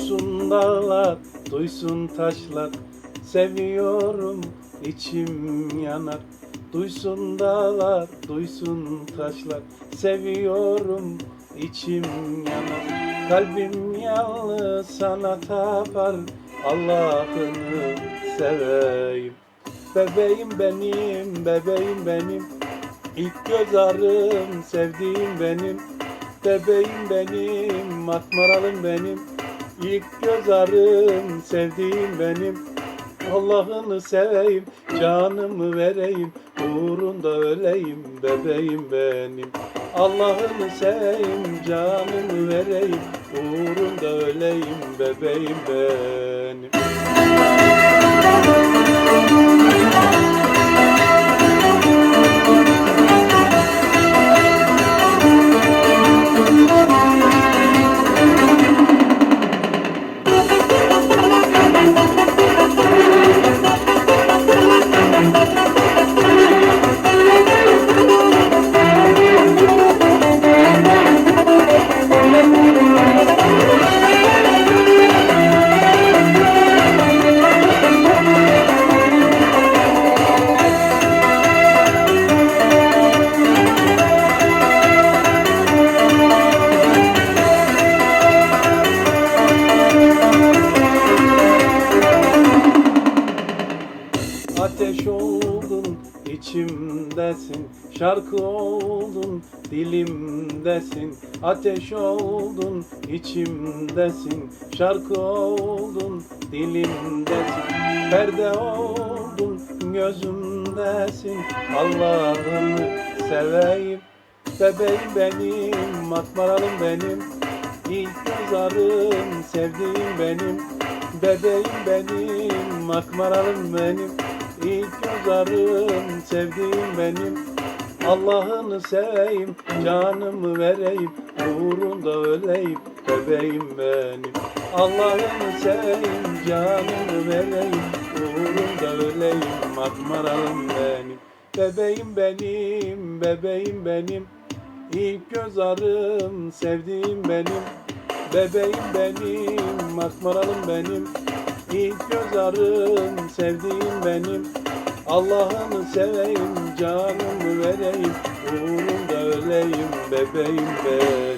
Duysun dağlar, duysun taşlar. Seviyorum içim yanar. Duysun dağlar, duysun taşlar. Seviyorum içim yanar. Kalbim yalnız sana tapar. Allah'ını seveyim. Bebeğim benim, bebeğim benim. İlk göz ağrım, sevdiğim benim. Bebeğim benim, atmaralım benim İlk göz ağrım, sevdiğim benim. Allah'ını seveyim, canımı vereyim Uğrunda öleyim, bebeğim benim. Allah'ını seveyim, canımı vereyim Uğrunda öleyim, bebeğim benim Ateş oldun içimdesin. Şarkı oldun dilimdesin. Ateş oldun içimdesin. Şarkı oldun dilimdesin. Perde oldun gözümdesin. Allah'ını seveyim. Bebeğim benim, atmaralım benim. İlk göz ağrım, sevdiğim benim. Bebeğim benim, akmaralım benim İlk göz ağrım, sevdiğim benim. Allah'ını seveyim, canımı vereyim Uğrunda öleyim, bebeğim benim. Allah'ını seveyim, canımı vereyim Uğrunda öleyim, akmaralım benim. Bebeğim benim, bebeğim benim. İlk göz ağrım, sevdiğim benim. Bebeğim benim, asmaralım benim İlk göz ağrım, sevdiğim benim. Allah'ını seveyim, canımı vereyim. Uğrunda öleyim, bebeğim benim